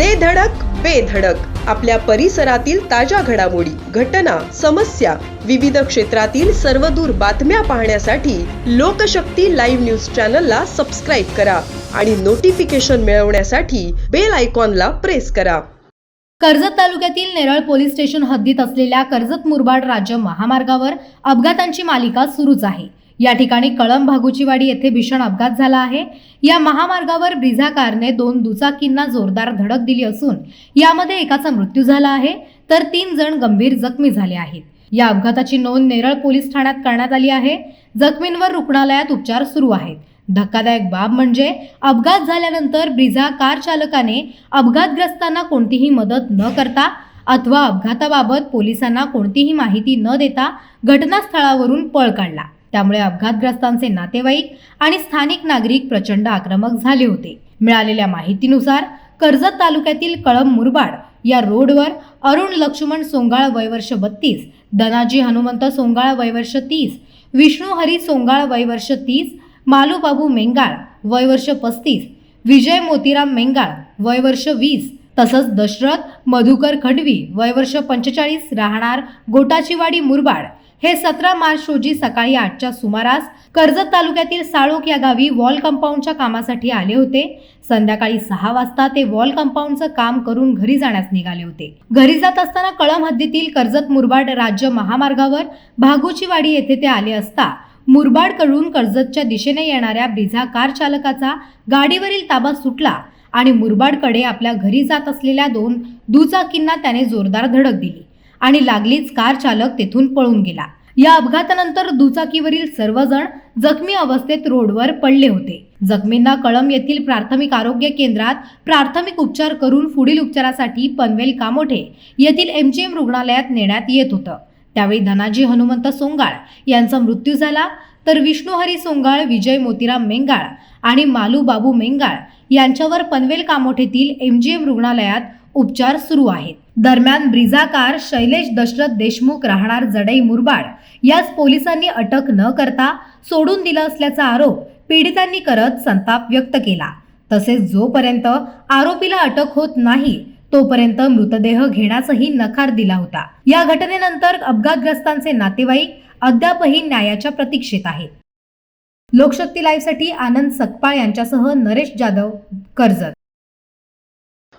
दे धडक बेधडक आपल्या परिसरातील ताज्या घडामोडी घटना समस्या विविध क्षेत्रातील सर्वदूर बातम्या पाहण्यासाठी लोकशक्ती लाईव्ह न्यूज चॅनलला सबस्क्राईब करा आणि नोटिफिकेशन मिळवण्यासाठी बेल आयकॉनला प्रेस करा. कर्जत तालुक्यातील नेरळ पोलीस स्टेशन हद्दीत असलेल्या कर्जत मुरबाड राज्य महामार्गावर अपघातांची मालिका सुरूच आहे. या ठिकाणी कळंब भागुचीवाडी येथे भीषण अपघात झाला आहे. या महामार्गावर ब्रिझा कारने दोन दुचाकींना जोरदार धडक दिली असून यामध्ये एकाचा मृत्यू झाला आहे तर तीन जण गंभीर जखमी झाले आहेत. या अपघाताची नोंद नेरळ पोलीस ठाण्यात करण्यात आली आहे. जखमींवर रुग्णालयात उपचार सुरू आहेत. धक्कादायक बाब म्हणजे अपघात झाल्यानंतर ब्रिझा कार चालकाने अपघातग्रस्तांना कोणतीही मदत न करता अथवा अपघाताबाबत पोलिसांना कोणतीही माहिती न देता घटनास्थळावरून पळ काढला. त्यामुळे अपघातग्रस्तांचे नातेवाईक आणि स्थानिक नागरिक प्रचंड आक्रमक झाले होते. मिळालेल्या माहितीनुसार कर्जत तालुक्यातील कळम मुरबाड या रोडवर अरुण लक्ष्मण सोंगाळ वयवर्ष बत्तीस धनाजी हनुमंत सोंगाळ वयवर्ष तीस विष्णू हरी सोंगाळ वयवर्ष तीस मालूबाबू मेंगाळ वयवर्ष पस्तीस विजय मोतीराम मेंगाळ वयवर्ष वीस तसंच दशरथ मधुकर खडवी वयवर्ष पंचेचाळीस राहणार गोटाचीवाडी मुरबाड हे सतरा मार्च रोजी सकाळी आठच्या सुमारास कर्जत तालुक्यातील साळोक या गावी वॉल कंपाऊंडच्या कामासाठी आले होते. संध्याकाळी सहा वाजता ते वॉल कंपाऊंडचं काम करून घरी जाण्यास निघाले होते. घरी जात असताना कळम हद्दीतील कर्जत मुरबाड राज्य महामार्गावर भागोचीवाडी येथे ते आले असता मुरबाडकडून कर्जतच्या दिशेने येणाऱ्या ब्रिझा कार चालकाचा गाडीवरील ताबा सुटला आणि मुरबाडकडे आपल्या घरी जात असलेल्या दोन दुचाकींना त्याने जोरदार धडक दिली. आणि लागलीच कार चालक तेथून पळून गेला. या अपघातानंतर दुचाकीवरील सर्वजण जखमी अवस्थेत रोडवर पडले होते. जखमींना कळम येथील प्राथमिक आरोग्य केंद्रात प्राथमिक उपचार करून पुढील उपचारासाठी पनवेल कामोठे येथील एमजीएम रुग्णालयात नेण्यात येत होतं. त्यावेळी धनाजी हनुमंत सोंगाळ यांचा मृत्यू झाला. तर विष्णुहरी सोंगाळ विजय मोतीराम मेंगाळ आणि मालू बाबू मेंगाळ यांच्यावर पनवेल कामोठेतील एमजीएम रुग्णालयात उपचार सुरू आहेत. दरम्यान ब्रिजाकार शैलेश दशरथ देशमुख राहणार जडई मुरबाड यास पोलिसांनी अटक न करता सोडून दिलं असल्याचा आरोप पीडितांनी करत संताप व्यक्त केला. तसेच जोपर्यंत आरोपीला अटक होत नाही तोपर्यंत मृतदेह घेण्यासही नकार दिला होता. या घटनेनंतर अपघातग्रस्तांचे नातेवाईक अद्यापही न्यायाच्या प्रतीक्षेत आहेत. लोकशक्ती लाईव्हसाठी आनंद सकपाळ यांच्यासह नरेश जाधव कर्जत.